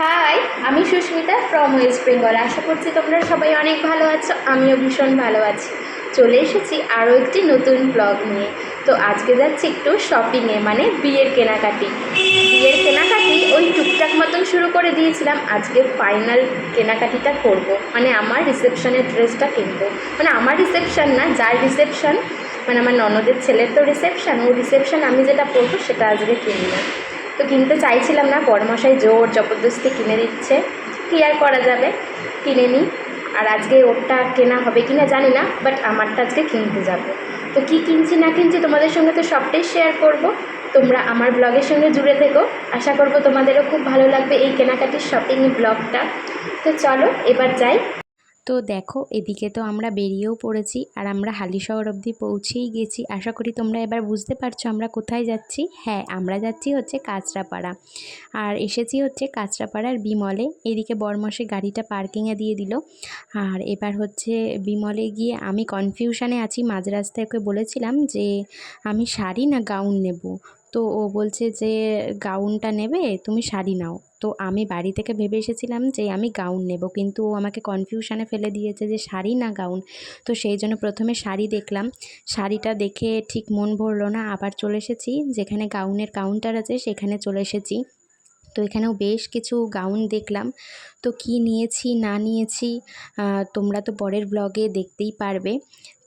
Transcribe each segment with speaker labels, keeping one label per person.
Speaker 1: High আমি Susmita from West Bengal আশা করছি তোমরা সবাই অনেক ভালো আছো, আমিও ভীষণ ভালো আছি। চলে এসেছি আরও একটি নতুন ব্লগ নিয়ে। তো আজকে যাচ্ছি একটু শপিংয়ে মানে বিয়ের কেনাকাটি। বিয়ের কেনাকাটি ওই টুকটাক মতন শুরু করে দিয়েছিলাম, আজকে ফাইনাল কেনাকাটিটা করব। মানে আমার রিসেপশনের ড্রেসটা কিনবো। মানে আমার রিসেপশন না, যার রিসেপশন মানে আমার ননদের ছেলের তো রিসেপশন ও রিসেপশন আমি যেটা পরবো সেটা আজকে কিনবো। তো কিনতে চাইছিলাম না, বড়মশাই জোর জবরদস্তি কিনে দিচ্ছে। কী আর করা যাবে? কিনে নিই আর আজকে ওরটা কেনা হবে কি না জানি না বাট আমারটা আজকে কিনতে যাব। তো কি কিনছি না কিনছি তোমাদের সঙ্গে তো সবটাই শেয়ার করব। তোমরা আমার ব্লগের সঙ্গে জুড়ে থেকো। আশা করব তোমাদেরও খুব ভালো লাগবে এই কেনাকাটির শপিং ব্লগটা তো চলো, এবার যাই।
Speaker 2: তো দেখো, এদিকে তো আমরা বেরিয়েও পড়েছি আর আমরা হালিশহর অবধি পৌঁছেই গেছি। আশা করি তোমরা এবার বুঝতে পারছ আমরা কোথায় যাচ্ছি। হ্যাঁ আমরা যাচ্ছি হচ্ছে কাঁচরাপাড়া আর এসেছি হচ্ছে কাঁচরাপাড়ার বিমলে। এদিকে বরমশে গাড়িটা পার্কিংয়ে দিয়ে দিল আর এবার হচ্ছে বিমলে গিয়ে আমি কনফিউশানে আছি। মাঝ রাস্তায় ওকে বলেছিলাম যে, আমি শাড়ি না গাউন নেব? তো ও বলছে যে, গাউনটা নেবে, তুমি শাড়ি নাও। তো আমি বাড়ি থেকে ভেবে এসেছিলাম যে, আমি গাউন নেব। কিন্তু ও আমাকে কনফিউশনে ফেলে দিয়েছে যে, শাড়ি না গাউন? তো সেই জন্য প্রথমে শাড়ি দেখলাম। শাড়িটা দেখে ঠিক মন ভরলো না, আবার চলে এসেছি। যেখানে গাউনের কাউন্টার আছে, সেখানে চলে এসেছি। তো এখানেও বেশ কিছু গাউন দেখলাম। তো কি নিয়েছি, না নিয়েছি তোমরা তো পরের ব্লগে দেখতেই পারবে।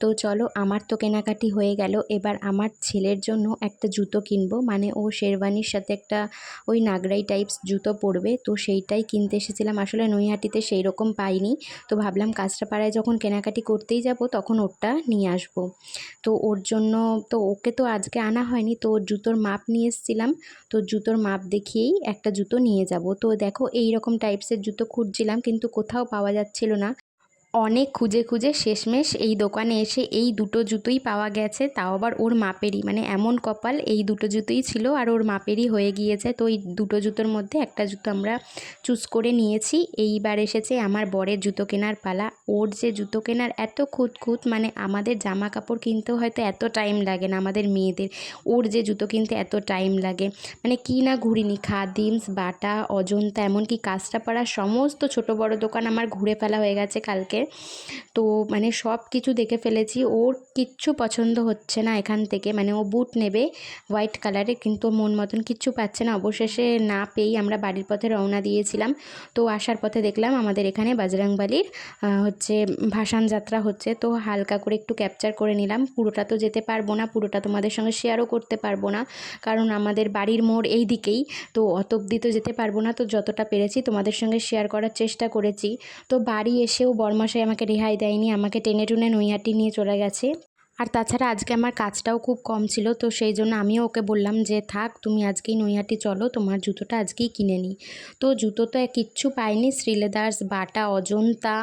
Speaker 2: তো চলো, আমার তো কেনাকাটি হয়ে গেল। এবার আমার ছেলের জন্য একটা জুতো কিনবো। মানে ও শেরওয়ানির সাথে একটা ওই নাগরাই টাইপস জুতো পরবে। তো সেইটাই কিনতে এসেছিলাম। আসলে নৈহাটিতে সেই রকম পাইনি। তো ভাবলাম কাঁচরাপাড়ায় যখন কেনাকাটি করতেই যাব, তখন ওরটা নিয়ে আসব। তো ওর জন্য, তো ওকে তো আজকে আনা হয়নি। তো ওর জুতোর মাপ নিয়ে এসেছিলাম। তো জুতোর মাপ দেখিয়েই একটা জুতো নিয়ে যাব। তো দেখো এই রকম টাইপসের জুতো খুঁজছিলাম, কিন্তু কোথাও পাওয়া যাচ্ছিল না। অনেক খুঁজে খুঁজে শেষমেশ এই দোকানে এসে এই দুটো জুতোই পাওয়া গেছে, তাও আবার ওর মাপেরই। মানে এমন কপাল, এই দুটো জুতোই ছিল আর ওর মাপেরই হয়ে গিয়েছে। তো এই দুটো জুতোর মধ্যে একটা জুতো আমরা চুজ করে নিয়েছি। এইবার এসেছে আমার বরের জুতো কেনার পালা। ওর যে জুতো কেনার এত খুঁত খুঁত মানে আমাদের জামা কাপড় কিনতেও হয়তো এত টাইম লাগে না আমাদের মেয়েদের। ওর যে জুতো কিনতে এত টাইম লাগে। মানে কি না ঘুরিনি, খাদিমস, বাটা, অজন্তা, এমনকি কাঁচরাপাড়া সমস্ত ছোট বড় দোকান আমার ঘুরে ফেলা হয়ে গেছে কালকে। তো মানে সব কিছু দেখে ফেলেছি। ওর কিচ্ছু পছন্দ হচ্ছে না এখান থেকে। মানে ও বুট নেবে হোয়াইট কালারে কিন্তু মন মতন কিচ্ছু পাচ্ছে না। অবশেষে না পেয়েই আমরা বাড়ির পথে রওনা দিয়েছিলাম। তো আসার পথে দেখলাম আমাদের এখানে বাজরাংবালির হচ্ছে ভাসান যাত্রা হচ্ছে। তো হালকা করে একটু ক্যাপচার করে নিলাম। পুরোটা তো যেতে পারব না। পুরোটা তোমাদের সঙ্গে শেয়ারও করতে পারব না। কারণ আমাদের বাড়ির মোড় এই দিকেই। তো অত অবধি তো যেতে পারব না। তো যতটা পেরেছি তোমাদের সঙ্গে শেয়ার করার চেষ্টা করেছি। তো বাড়ি এসেও বরমাসাই আমাকে রেহাই দেয়নি আমাকে টেনে টুনে নৈহাটি নিয়ে চলে গেছে। আর তাছাড়া আজকে আমার কাজটাও খুব কম ছিল, তো সেই জন্য আমিও ওকে বললাম যে, থাক, তুমি আজকেই নৈহাটি চলো, তোমার জুতোটা আজকেই কিনে নিই তো জুতো তো কিচ্ছু পাইনি, শ্রীলেদার্স, বাটা, অজন্তা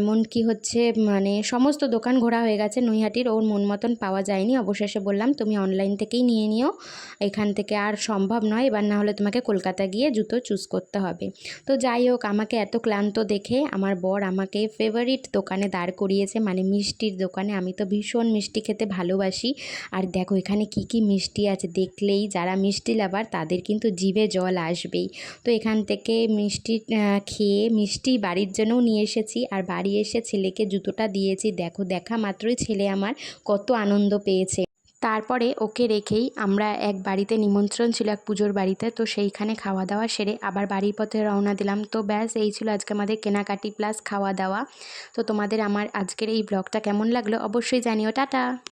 Speaker 2: এমনকি হচ্ছে মানে সমস্ত দোকান ঘোরা হয়ে গেছে নৈহাটির, ওর মন মতন পাওয়া যায়নি। অবশেষে বললাম, তুমি অনলাইন থেকেই নিয়ে নিও, এখান থেকে আর সম্ভব নয়, এবার না হলে তোমাকে কলকাতা গিয়ে জুতো চুজ করতে হবে। তো যাই হোক, আমাকে এত ক্লান্ত দেখে আমার বর আমাকে ফেভারিট দোকানে দাঁড় করিয়েছে মানে মিষ্টির দোকানে, আমি তো ভীষণ মিষ্টি খেতে ভালোবাসি। আর দেখো, এখানে কি কি মিষ্টি আছে দেখলেই যারা মিষ্টি লাভার তাদের কিন্তু জিভে জল আসবেই। তো এখান থেকে মিষ্টি খেয়ে মিষ্টি বাড়ির জন্যও নিয়ে এসেছি। আর বাড়ি এসে ছেলেকে জুতোটা দিয়েছি। দেখো, দেখা মাত্রই ছেলে আমার কত আনন্দ পেয়েছে। তারপরে ওকে রেখেই আমরা এক বাড়িতে নিমন্ত্রণ ছিল এক পুজোর বাড়িতে, তো সেইখানে খাওয়া দাওয়া সেরে আবার বাড়ির পথে রওনা দিলাম। তো ব্যাস, এই ছিল আজকে আমাদের কেনাকাটি প্লাস খাওয়া দাওয়া তো তোমাদের আমার আজকের এই ব্লগটা কেমন লাগল অবশ্যই জানিও। টাটা!